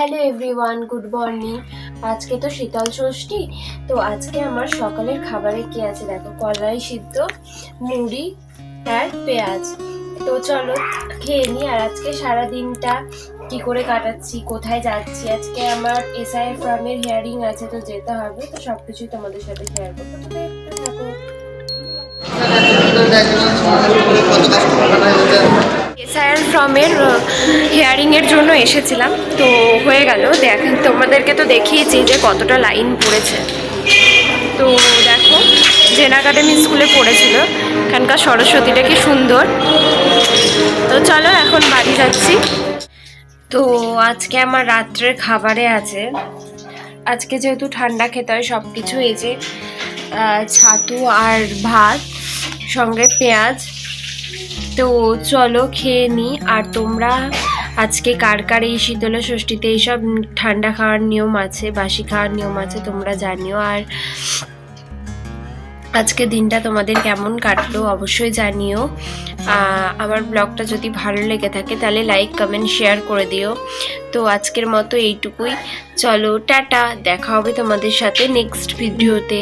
Hello everyone, good morning. আজকে তো শীতল ষষ্ঠী, তো আজকে আমার সকালের খাবারে কি আছে দেখো? কলাই সিদ্ধ, মুড়ি আর পেঁয়াজ। তো চলো খেয়ে নিই, আর আজকে সারা দিনটা কি করে কাটাচ্ছি, কোথায় যাচ্ছি? আজকে আমার এসআই ফার্মের হিয়ারিং আছে, তো যেতে হবে। তো সব কিছুই তোমাদের সাথে শেয়ার করব তো দেখতে থাকো হিয়ারিংয়ের জন্য এসেছিলাম। তো হয়ে গেল। দেখেন তোমাদেরকে তো দেখিয়েছি যে কতটা লাইন পড়েছে। তো দেখো, জেন একাডেমি স্কুলে পড়েছিল। এখানকার সরস্বতীটা কি সুন্দর। তো চলো এখন বাড়ি যাচ্ছি। তো আজকে আমার রাত্রের খাবারে আছে। আজকে যেহেতু ঠান্ডা খেতে হয় সব কিছু এই যে ছাতু আর ভাত, সঙ্গে পেঁয়াজ। তো চলো খেয়ে নিই। আর তোমরা আজকে কার কার এই শীতলা ষষ্ঠীতে এইসব ঠান্ডা খাওয়ার নিয়ম আছে, বাসি খাওয়ার নিয়ম আছে তোমরা জানিও। আর আজকে দিনটা তোমাদের কেমন কাটলো অবশ্যই জানিও। আমার ব্লগটা যদি ভালো লেগে থাকে তাহলে লাইক কমেন্ট শেয়ার করে দিও। তো আজকের মতো এইটুকুই। চলো, টাটা। দেখা হবে তোমাদের সাথে নেক্সট ভিডিওতে